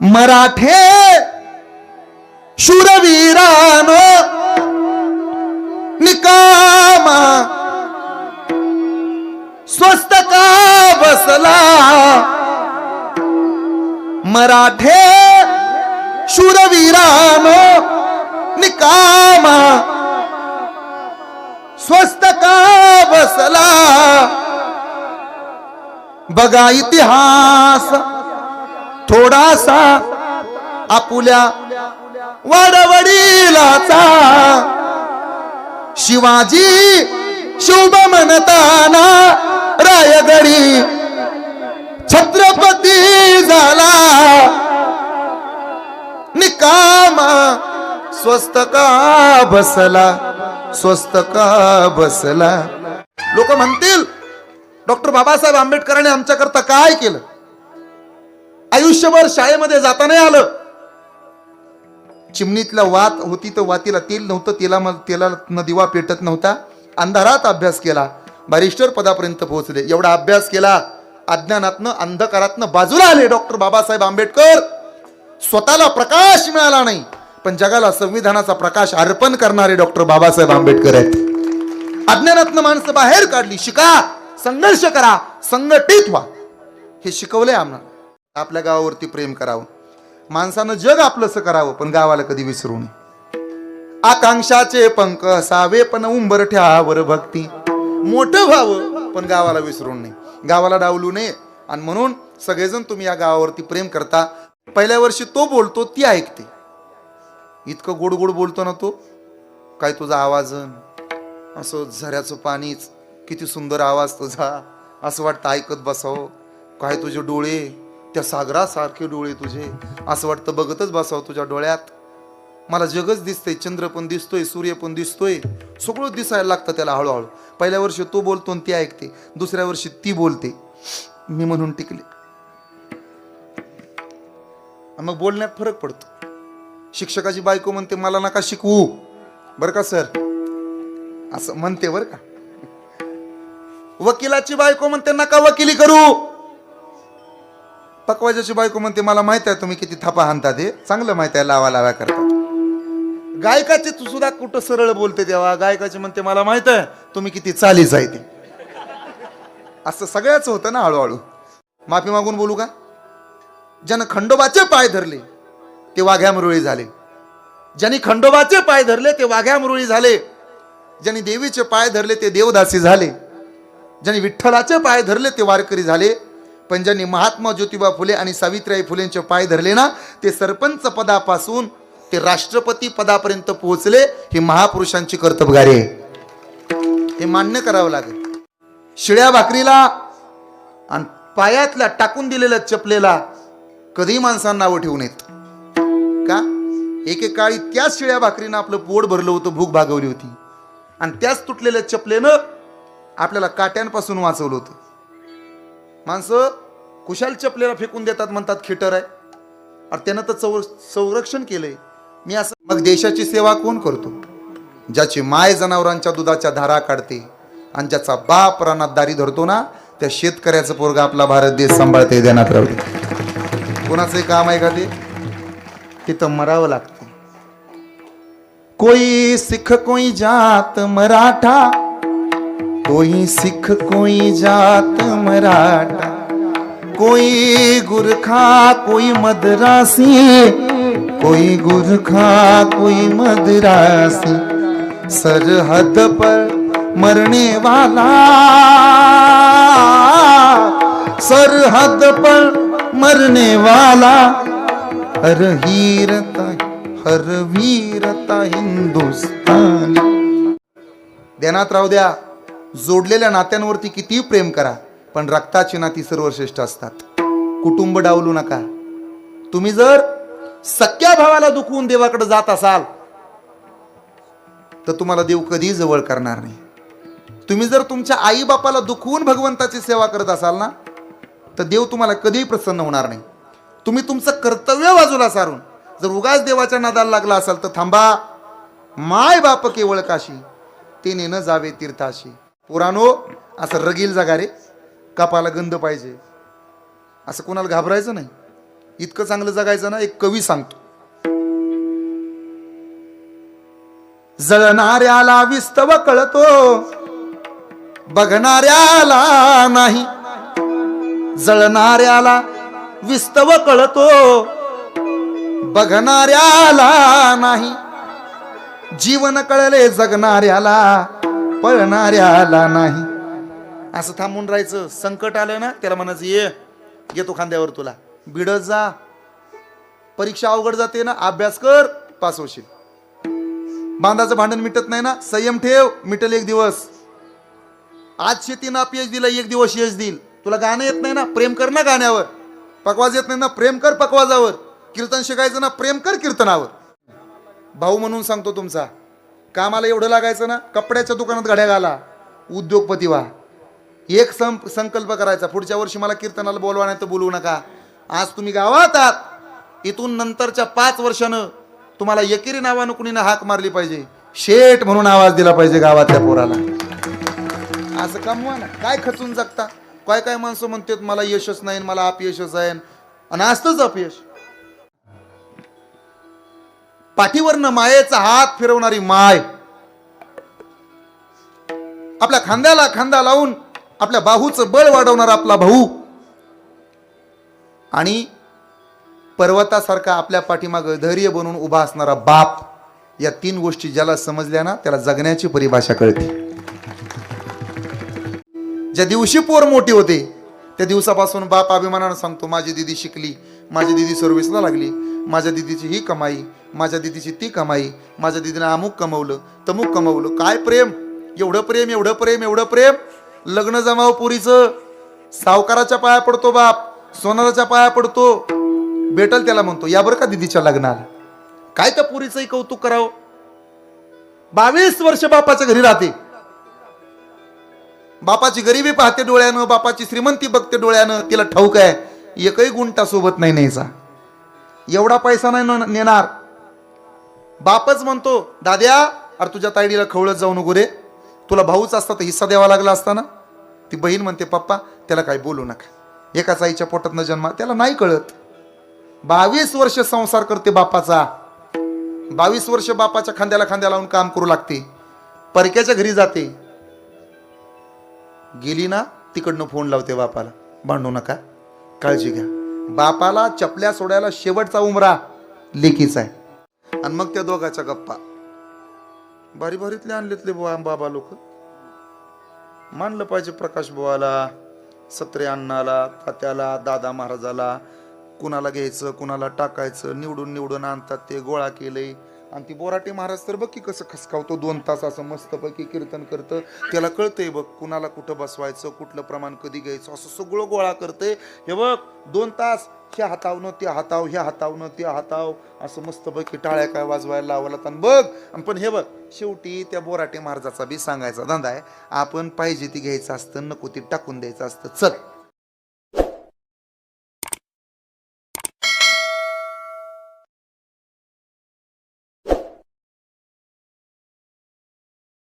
मराठे शूरवीरानो निकामा स्वस्त का बसला? मराठे शूरवीरानो निकामा स्वस्त का बसला? बघा इतिहास थोडासा आपुल्या वाडवडिलाचा. शिवाजी शुभ म्हणताना रायगडी छत्रपती झाला. निकामा स्वस्त का बसला? स्वस्त का बसला? लोक म्हणतील डॉक्टर बाबासाहेब आंबेडकरांनी आमच्याकरता काय केलं? आयुष्यभर शाळेमध्ये जाता नाही आलं. चिमणीतला वात होती तर वातीला तेल नव्हतं तेला तेला न दिवा पेटत नव्हता. अंधारात अभ्यास केला. बॅरिस्टर पदापर्यंत पोहोचले. एवढा अभ्यास केला अज्ञानातनं अंधकारातनं बाजूला आले डॉक्टर बाबासाहेब आंबेडकर. स्वतःला प्रकाश मिळाला नाही पण जगाला संविधानाचा प्रकाश अर्पण करणारे डॉक्टर बाबासाहेब आंबेडकर आहेत. अज्ञानातनं माणसं बाहेर काढली शिका संघर्ष करा संघटित व्हा. हे शिकवलंय आम्हाला. आपल्या गावावरती प्रेम करावं. माणसानं जग आपलंसं करावं पण गावाला कधी विसरू नये. आकांक्षाचे पंख असावे पण उंबर ठ्यावर भक्ती. मोठं व्हावं पण गावाला विसरून नये. गावाला डावलू नये. आणि म्हणून सगळेजण तुम्ही या गावावरती प्रेम करता. पहिल्या वर्षी तो बोलतो ती ऐकते. इतकं गोड गोड बोलतो ना तो. काय तुझा आवाज? असं झऱ्याचं पाणीच. किती सुंदर आवाज तुझा. असं वाटतं ऐकत बसावं. काय तुझे डोळे? त्या सागरासारखे डोळे तुझे. असं वाटतं बघतच बसावं तुझ्या डोळ्यात. मला जगच दिसतंय चंद्र पण दिसतोय सूर्य पण दिसतोय. सगळं दिसायला लागतं त्याला हळूहळू. पहिल्या वर्षी तो बोलतो आणि ती ऐकते. दुसऱ्या वर्षी ती बोलते. मी म्हणून टिकले. मग बोलण्यात फरक पडतो. शिक्षकाची बायको म्हणते मला नका शिकवू. बरं का सर? असं म्हणते बरं का? वकिलाची बायको म्हणते नका वकिली करू. पकवाजाची बायको म्हणते मला माहीत आहे तुम्ही किती थापा हाणता ते चांगलं माहीत आहे लावा लावा करता गायकाची तू सुद्धा कुठं सरळ बोलते तेव्हा? गायकाची म्हणते मला माहीत आहे तुम्ही किती चालीच आहे ते. असं सगळ्याच होतं ना हळूहळू. माफी मागून बोलू का? ज्यानं खंडोबाचे पाय धरले ते वाघ्या मुरळी झाले. ज्यांनी खंडोबाचे पाय धरले ते वाघ्या मुरळी झाले. ज्यांनी देवीचे पाय धरले ते देवदासी झाले. ज्यांनी विठ्ठलाचे पाय धरले ते वारकरी झाले. पण ज्यांनी महात्मा ज्योतिबा फुले आणि सावित्रीबाई फुलेंचे पाय धरले ना ते सरपंच पदापासून ते राष्ट्रपती पदापर्यंत पोहोचले हे महापुरुषांची कर्तबगारी आहे. हे मान्य करावं लागेल. शिळ्या भाकरीला आणि पायातल्या टाकून दिलेल्या चपलेला कधी माणसांना नावं ठेवून येत का? एकेकाळी त्याच शिळ्या भाकरीनं आपलं पोट भरलं होतं भूक भागवली होती. आणि त्याच तुटलेल्या चपलेनं आपल्याला काट्यांपासून वाचवलं होतं. माणसं कुशाल चपलेला फेकून देतात म्हणतात खिटर आहे. आणि त्यानं तर चौ संरक्षण केलंय. मी असं मग देशाची सेवा कोण करतो? ज्याची माय जनावरांच्या दुधाच्या धारा काढते आणि ज्याचा बाप रानात दारी धरतो ना त्या शेतकऱ्याचं पोरग आपला भारत देश सांभाळते देण्यात राहते कोणाचं काम आहे का ते? तिथं मरावं लागतं. कोई सिख कोई जात मराठा कोई सिख कोई जात मराठा कोई गुरखा कोई मदरासी कोई गुरखा कोई मदरासी सरहद पर मरने वाला सरहद पर मरने वाला हर हीरता हर वीरता हिंदुस्तान। ध्यानात राहू द्या। जोडलेल्या नात्यांवरती कितीही प्रेम करा पण रक्ताची नाती सर्वश्रेष्ठ असतात. कुटुंब डावलू नका. तुम्ही जर सख्या भावाला दुखवून देवाकडे जात असाल तर तुम्हाला देव कधी जवळ करणार नाही. तुम्ही जर तुमच्या आई बापाला दुखवून भगवंताची सेवा करत असाल ना तर देव तुम्हाला कधीही प्रसन्न होणार नाही. तुम्ही तुमचं कर्तव्य बाजूला सारून जर उगाच देवाच्या नादाला लागला असाल तर थांबा. माय बाप केवळ काशी ते नेणं जावे तीर्थाशी. पुराणो असं रगील जागा रे. कपाला गंध पाहिजे. असं कोणाला घाबरायचं नाही. इतकं चांगलं जगायचं ना एक कवी सांगतो. जळणाऱ्याला विस्तव कळतो. बघणाऱ्याला नाही. जळणाऱ्याला विस्तव कळतो. बघणाऱ्याला नाही. जीवन कळले जगणाऱ्याला. पळणाऱ्याला नाही. असं थांबून राहायचं. संकट आलं ना त्याला म्हणायचं ये येतो खांद्यावर तुला. भिडत जा. परीक्षा अवघड जाते ना अभ्यास कर पास होशील. बांधाचं भांडण मिटत नाही ना संयम ठेव मिटल एक दिवस. आज शेती ना अपयश दिलं एक दिवस यश देईल. तुला गाणं येत नाही ना प्रेम कर ना गाण्यावर. पकवाज येत नाही ना प्रेम कर पकवाजावर. कीर्तन शिकायचं ना प्रेम कर कीर्तनावर. भाऊ म्हणून सांगतो तुमचा कामाला एवढं लागायचं ना कपड्याच्या दुकानात घड्या घाला. उद्योगपती व्हा. एक सं संकल्प करायचा. पुढच्या वर्षी मला कीर्तनाला बोलवा नाही तर बोलवू नका. आज तुम्ही गावात आहात. इथून नंतरच्या पाच वर्षानं तुम्हाला एकेरी नावानं कुणीनं हाक मारली पाहिजे. शेठ म्हणून आवाज दिला पाहिजे गावातल्या पोराला. असं कमवा ना. काय खचून जगता? काय काय माणसं म्हणतात मला यशच नाही मला अपयशच आहे आणि असतंच अपयश. पाठीवरनं मायेचा हात फिरवणारी माय. आपल्या खांद्याला खांदा लावून आपल्या बाहूचं बळ वाढवणारा आपला भाऊ. आणि पर्वतासारखा आपल्या पाठीमाग धैर्य बनून उभा असणारा बाप या तीन गोष्टी ज्याला समजल्या ना त्याला जगण्याची परिभाषा कळते. ज्या दिवशी पोर मोठी होते त्या दिवसापासून बाप अभिमानानं सांगतो माझी दिदी शिकली माझी दिदी सर्व्हिसला लागली. माझ्या दिदीची ही कमाई माझ्या दिदीची ती कमाई माझ्या दिदीनं अमुक कमवलं तमुक कमवलं. काय प्रेम? एवढं प्रेम एवढं प्रेम एवढं प्रेम. लग्न जमाव पुरीचं. सावकाराच्या पाया पडतो बाप. सोनाराच्या पाया पडतो. भेटल त्याला म्हणतो या बरं का दिदीच्या लग्नाला? काय त्या पुरीचंही कौतुक करावं? बावीस वर्ष बापाच्या घरी राहते. बापाची गरिबी पाहते डोळ्यानं बापाची श्रीमंती बघते डोळ्यानं तिला ठाऊक आहे. एकही गुंटा सोबत नाही न्यायचा. एवढा पैसा नाही न- नेणार. बापच म्हणतो दाद्या अरे तुझ्या ताईडीला खवळत जाऊ नको रे. तुला भाऊच असता तर हिस्सा द्यावा लागला असता ना. ती बहीण म्हणते पप्पा त्याला काही बोलू नका. एकाच आईच्या पोटातनं जन्मा त्याला नाही कळत. बावीस वर्ष संसार करते बापाचा. बावीस वर्ष बापाच्या खांद्याला खांद्या लावून काम करू लागते. परक्याच्या घरी जाते. गेली ना तिकडनं फोन लावते बापाला. भांडू नका. काळजी घ्या. बापाला चपल्या सोडायला शेवटचा उमरा लेकीचा आहे. आणि मग त्या दोघाच्या गप्पा. भारी भारीतले आणलेतले बुवा बाबा लोक. मानलं पाहिजे प्रकाश बुवाला सत्रे अण्णाला तात्याला दादा महाराजाला. कुणाला घ्यायचं कुणाला टाकायचं निवडून निवडून आणतात ते गोळा केलंय. आणि ती बोराटे महाराज तर बघ की कसं खसकावतो दोन तास असं मस्तपैकी कीर्तन करतं. त्याला कळतंय बघ कुणाला कुठं बसवायचं कुठलं प्रमाण कधी घ्यायचं असं सगळं गोळा करतंय. हे बघ दोन तास ह्या हातावनं त्या हाताव ह्या हातावनं त्या हाताव असं मस्तपैकी टाळ्या काय वाजवायला लावला तर बघ आणि पण हे बघ शेवटी त्या बोराटे महाराजाचा बी सांगायचा धंदा आहे आपण पाहिजे ती घ्यायचं असतं नको ती टाकून द्यायचं असतं चल.